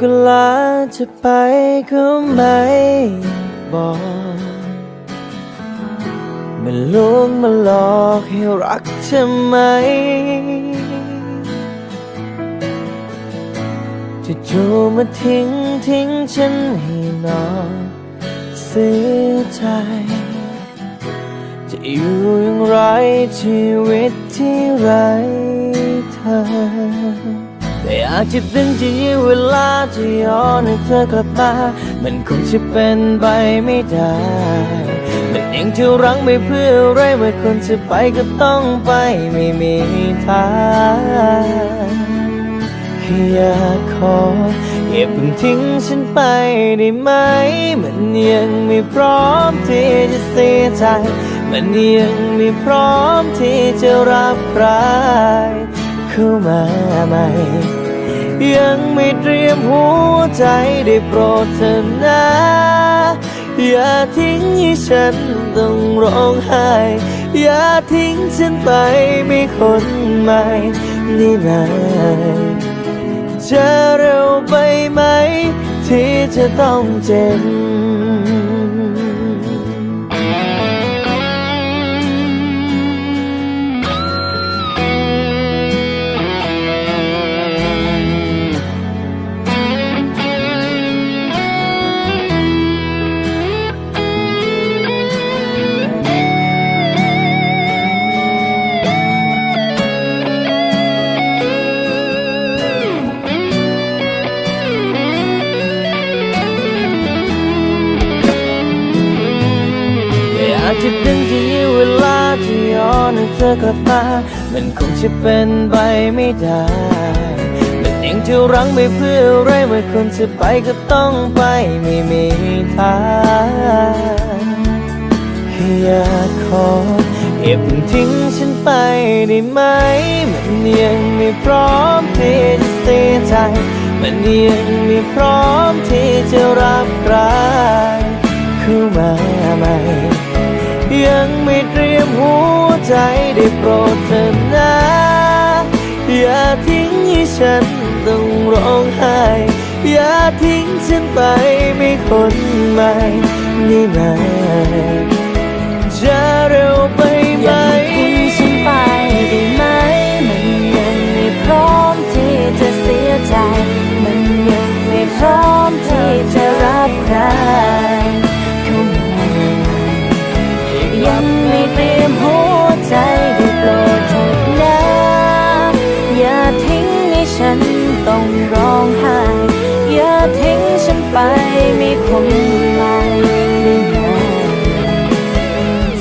ก็ลาจะไปก็ไม่บอกมาลวงมาหลอกให้รักเธอไหมจะจูมาทิ้งทิ้งฉันให้นอนเสียใจ จะอยู่อย่างไรชีวิตที่ไรเธอ แต่อาจจะดึงจะยื้อเวลาจะย้อนให้เธอกลับมา มันคงจะเป็นไปไม่ได้ มันเองที่รังไม่เพื่ออะไรเมื่อคนจะไปก็ต้องไปไม่มีทางแค่อยากขออย่าเพิ่งทิ้งฉันไปได้ไหม มันยังไม่พร้อมที่จะเสียใจ มันยังไม่พร้อมที่จะรับใครเข้ามาใหม่ ยังไม่เตรียมหัวใจได้โปรดเถอะนะ อย่าทิ้งให้ฉันต้องร้องไห้ อย่าทิ้งฉันไปไม่คนใหม่ได้ไหมจะเร็วไปไหม ที่จะต้องเจ็บ แต่อาจจะดึงจะยื้อเวลาที่ย้อนให้เธอกลับมา มันคงจะเป็นไปไม่ได้มันเองที่รังไม่เพื่ออะไรเมื่อคนจะไปก็ต้องไปไม่มีทางแค่อยากขออย่าเพิ่งทิ้งฉันไปได้ไหม มันยังไม่พร้อมที่จะเสียใจ มันยังไม่พร้อมที่จะรับใคร ไม่เตรียมหัวใจได้โปรดเถอะนะ อย่าทิ้งให้ฉันต้องร้องไห้ อย่าทิ้งฉันไปไม่คนใหม่นี่ไหมจะเร็วไปไหม ฉันไปม่คงใหม่ได้ไหม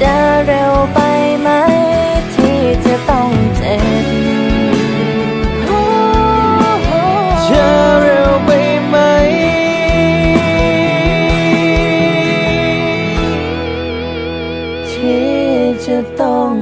จะเร็วไปไหมที่จะต้องเจ็บจะเร็วไปไหม ที่จะต้อง